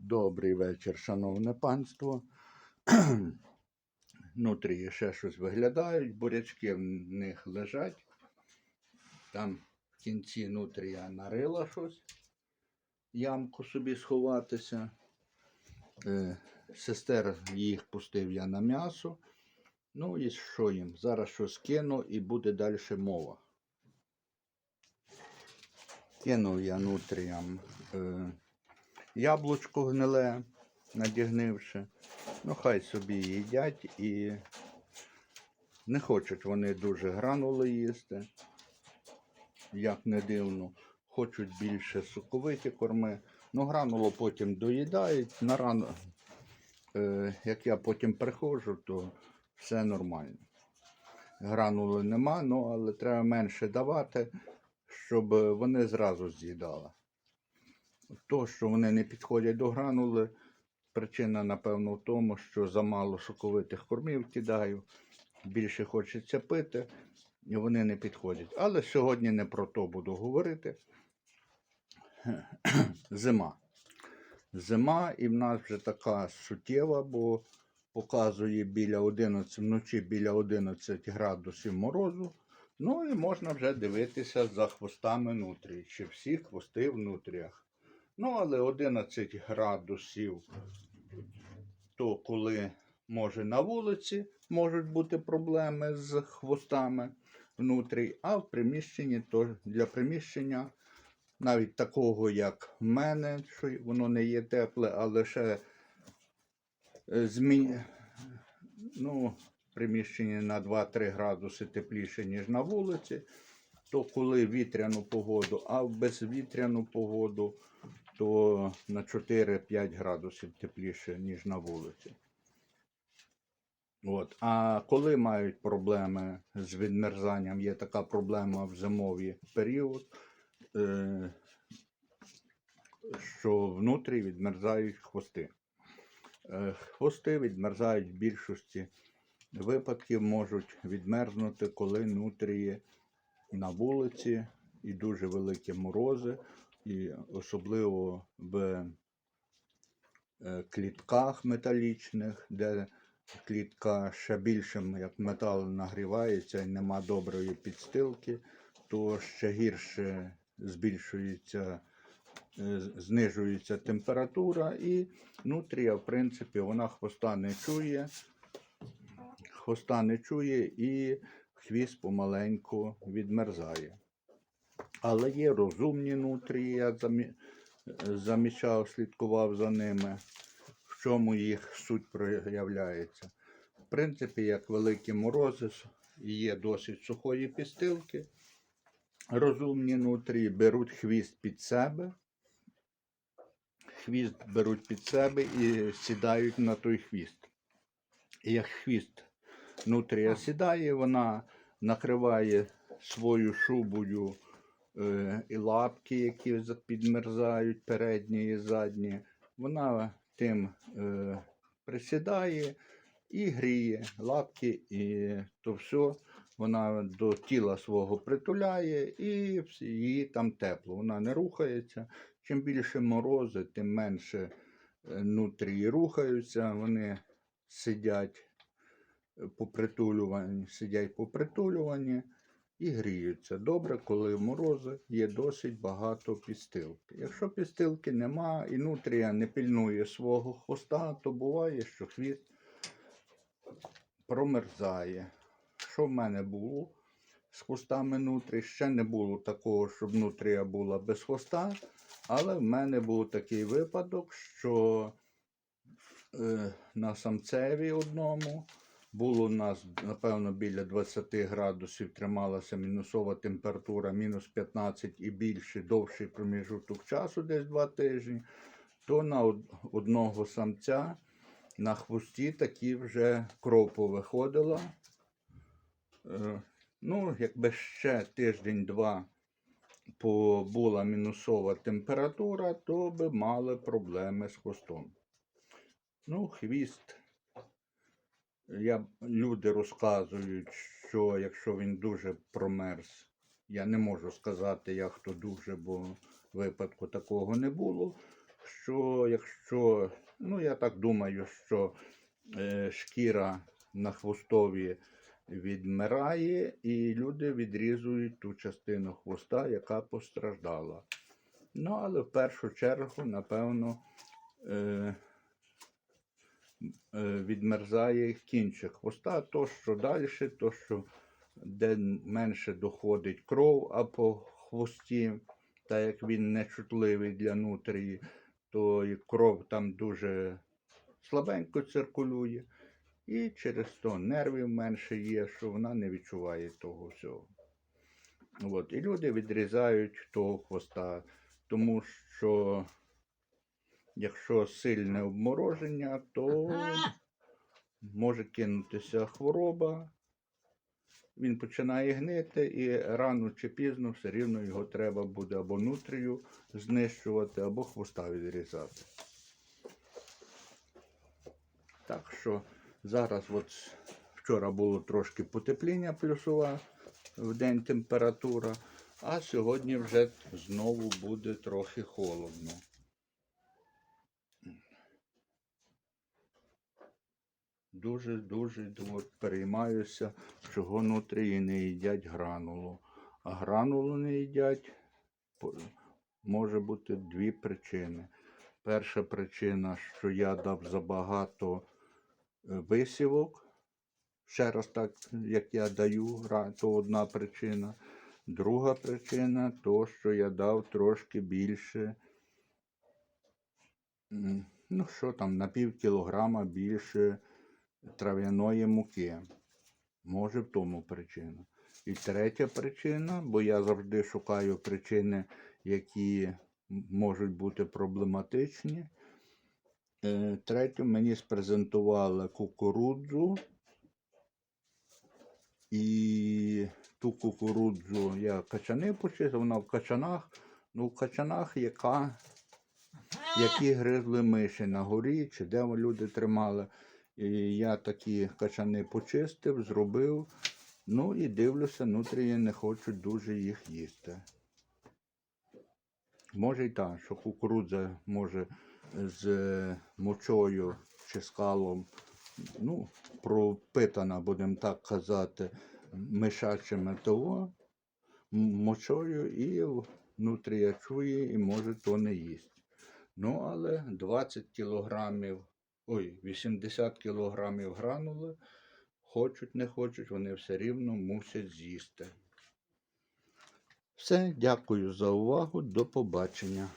Добрий вечір, шановне панство. Внутрі ще щось виглядають, бурячки в них лежать. Там в кінці нутрія нарила щось, ямку собі сховатися. Е, сестер їх пустив я на м'ясо. Ну і що їм? Зараз щось кину і буде далі мова. Кинув я нутріям е, яблучко гниле, надігнивши. Ну, хай собі їдять і не хочуть вони дуже гранули їсти, як не дивно. Хочуть більше соковиті корми. Ну, гранулу потім доїдають. На рано, е, як я потім приходжу, то все нормально. Гранули нема, ну, але треба менше давати, щоб вони зразу з'їдали. То, що вони не підходять до гранули, причина, напевно, в тому, що замало соковитих кормів кидаю, більше хочеться пити, і вони не підходять. Але сьогодні не про то буду говорити. Зима. Зима, і в нас вже така суттєва, бо показує біля 11 вночі біля 11 градусів морозу. Ну і можна вже дивитися за хвостами нутрій, чи всі хвости в нутріях. Ну, але 11 градусів, то коли може на вулиці можуть бути проблеми з хвостами внутрі, а в приміщенні то для приміщення, навіть такого, як в мене, що воно не є тепле, а лише е, змі... ну, приміщення на 2-3 градуси тепліше, ніж на вулиці, то коли вітряну погоду, а в безвітряну погоду, то на 4-5 градусів тепліше, ніж на вулиці. От. А коли мають проблеми з відмерзанням, є така проблема в зимовий період, е, що внутрі відмерзають хвости. Е, Хвости відмерзають в більшості випадків, можуть відмерзнути, коли нутрії на вулиці і дуже великі морози, і особливо в е, клітках металічних, де клітка ще більшим, як метал нагрівається і нема доброї підстилки, то ще гірше збільшується, е, знижується температура, і нутрія, в принципі, вона хвоста не чує, хвоста не чує і хвіст помаленьку відмерзає. Але є розумні нутрії, я замічав, слідкував за ними, в чому їх суть проявляється. В принципі, як великі морози, є досить сухої підстилки. Розумні нутрії беруть хвіст під себе, хвіст беруть під себе і сідають на той хвіст. І як хвіст нутрія сідає, вона накриває свою шубою і лапки, які підмерзають, передні і задні. Вона тим е, присідає і гріє лапки, і то все вона до тіла свого притуляє, і їй там тепло. Вона не рухається. Чим більше морози, тим менше е, нутрії рухаються, вони сидять е, по притулюванні, сидять по притулюванні і гріються. Добре, коли морози є досить багато підстилки. Якщо підстилки нема і нутрія не пильнує свого хвоста, то буває, що хвіст промерзає. Що в мене було з хвостами нутрі? Ще не було такого, щоб нутрія була без хвоста. Але в мене був такий випадок, що е, на самцеві одному було у нас, напевно, біля 20 градусів трималася мінусова температура, мінус 15 і більше, довший проміжуток часу, десь 2 тижні, то на одного самця на хвості такі вже кров повиходила. Е, Ну, якби ще тиждень-два була мінусова температура, то би мали проблеми з хвостом. Ну, хвіст. Я, люди розказують, що якщо він дуже промерз, я не можу сказати, як то дуже, бо випадку такого не було. що якщо, ну я так думаю, що е, шкіра на хвостові відмирає, і люди відрізують ту частину хвоста, яка постраждала. Ну, але в першу чергу, напевно, е, відмерзає кінчик хвоста, то, що далі, то, що де менше доходить кров, а по хвості, так як він нечутливий для нутрії, то і кров там дуже слабенько циркулює. І через то нервів менше є, що вона не відчуває того всього. От. І люди відрізають того хвоста, тому що якщо сильне обмороження, то може кинутися хвороба, він починає гнити, і рано чи пізно все рівно його треба буде або нутрію знищувати, або хвоста відрізати. Так що зараз, от вчора було трошки потепління плюсова в день температура, а сьогодні вже знову буде трохи холодно. Дуже-дуже переймаюся, чого нутрії не їдять гранулу. А гранулу не їдять може бути дві причини. Перша причина, що я дав забагато е, висівок. Ще раз так, як я даю, то одна причина. Друга причина то, що я дав трошки більше, ну що там, на пів кілограма більше трав'яної муки. Може в тому причина. І третя причина, бо я завжди шукаю причини, які можуть бути проблематичні. Е, Третю мені спрезентували кукурудзу. І ту кукурудзу я качани почистив, вона в качанах. Ну, в качанах, яка, які гризли миші на горі, чи де люди тримали. Я такі качани почистив, зробив. Ну і дивлюся, нутрії не хочуть дуже їх їсти. Може й так, що кукурудза може з е, мочою чи скалом, ну, пропитана, будемо так казати, мишачими того, мочою, і в- нутрія чує і може то не їсть. Ну, але 20 кілограмів, ой, 80 кілограмів гранули, хочуть, не хочуть, вони все рівно мусять з'їсти. Все, дякую за увагу. До побачення.